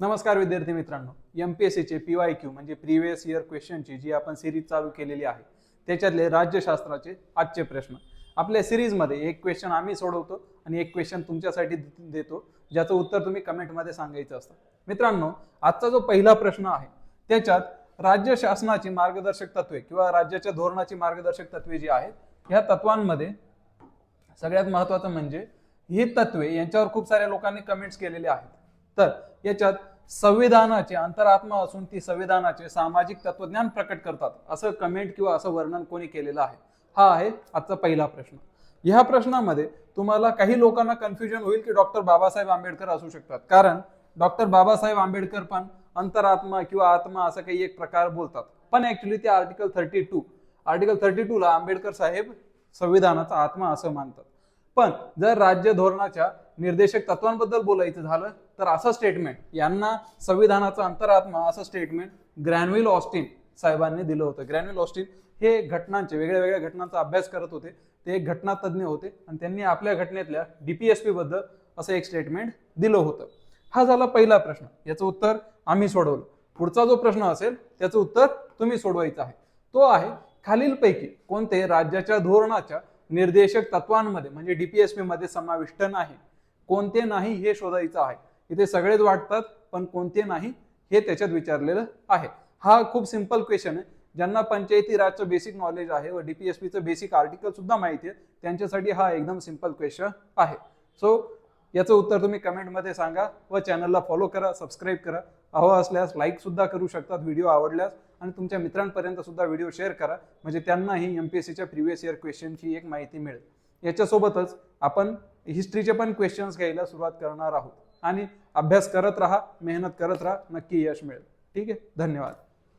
नमस्कार विद्यार्थी मित्रांनो. एम पी एस सीचे पी वाय क्यू म्हणजे प्रिव्हियस इयर क्वेश्चनची जी आपण सिरीज चालू केलेली आहे त्याच्यातले राज्यशास्त्राचे आजचे प्रश्न. आपल्या सिरीजमध्ये एक क्वेश्चन आम्ही सोडवतो आणि एक क्वेश्चन तुमच्यासाठी देतो ज्याचं उत्तर तुम्ही कमेंटमध्ये सांगायचं असतं. मित्रांनो आजचा जो पहिला प्रश्न आहे त्याच्यात राज्य शासनाची मार्गदर्शक तत्वे किंवा राज्याच्या धोरणाची मार्गदर्शक तत्वे जी आहेत ह्या तत्वांमध्ये सगळ्यात महत्वाचं म्हणजे ही तत्वे यांच्यावर खूप साऱ्या लोकांनी कमेंट्स केलेले आहेत. तर याच्यात संविधानाचे अंतरात्मा असून ती संविधानाचे सामाजिक तत्वज्ञान प्रकट करतात. असं कमेंट किंवा असं वर्णन कोणी केलेलं आहे? हा आहे आजचा पहिला प्रश्न. ह्या प्रश्नामध्ये तुम्हाला काही लोकांना कन्फ्युजन होईल की डॉक्टर बाबासाहेब आंबेडकर असू शकतात. कारण डॉक्टर बाबासाहेब आंबेडकर पण अंतरात्मा किंवा आत्मा असं काही एक प्रकार बोलतात. पण ऍक्च्युली ते article thirty two article thirty two ला आंबेडकर साहेब संविधानाचा आत्मा असं मानतात. पण जर राज्य धोरणाच्या निर्देशक तत्वांबद्दल बोलायचं झालं तर असं स्टेटमेंट यांना संविधानाचा अंतरात्मा असं स्टेटमेंट ग्रॅनविल ऑस्टिन साहेबांनी दिलं होतं. ग्रॅनविल ऑस्टिन हे घटनांचे वेगळ्या वेगळ्या घटनांचा अभ्यास करत होते. ते एक घटना तज्ज्ञ होते आणि त्यांनी आपल्या घटनेतल्या डीपीएसपी बद्दल असं एक स्टेटमेंट दिलं होतं. हा झाला पहिला प्रश्न. याचं उत्तर आम्ही सोडवलं. पुढचा जो प्रश्न असेल त्याचं उत्तर तुम्ही सोडवायचं आहे. तो आहे खालीलपैकी कोणते राज्याच्या धोरणाच्या निर्देशक तत्वांमध्ये म्हणजे डीपीएसपी मध्ये समाविष्ट नाही? कोणते नाही हे शोधायचं आहे. इथे सगळेच वाटतात पण कोणते नाही हे त्याच्यात विचारलेलं आहे. हा खूप सिंपल क्वेश्चन आहे. ज्यांना पंचायती राजचं बेसिक नॉलेज आहे व डीपीएसपीचं बेसिक आर्टिकल सुद्धा माहिती आहे त्यांच्यासाठी हा एकदम सिंपल क्वेश्चन आहे. सो याचं उत्तर तुम्ही कमेंटमध्ये सांगा व चॅनलला फॉलो करा सबस्क्राईब करा. हवं असल्यास लाईक सुद्धा करू शकतात व्हिडिओ आवडल्यास. आणि तुमच्या मित्रांपर्यंत सुद्धा व्हिडिओ शेअर करा. म्हणजे त्यांनाही एम पी एस सीच्या प्रिव्हियस इयर क्वेश्चनची एक माहिती मिळेल. याच्यासोबतच आपण हिस्ट्रीचे पण क्वेश्चन्स घ्यायला सुरुवात करणार आहोत. आणि अभ्यास करत राहा मेहनत करत राहा नक्की यश मिळेल. ठीक आहे? धन्यवाद.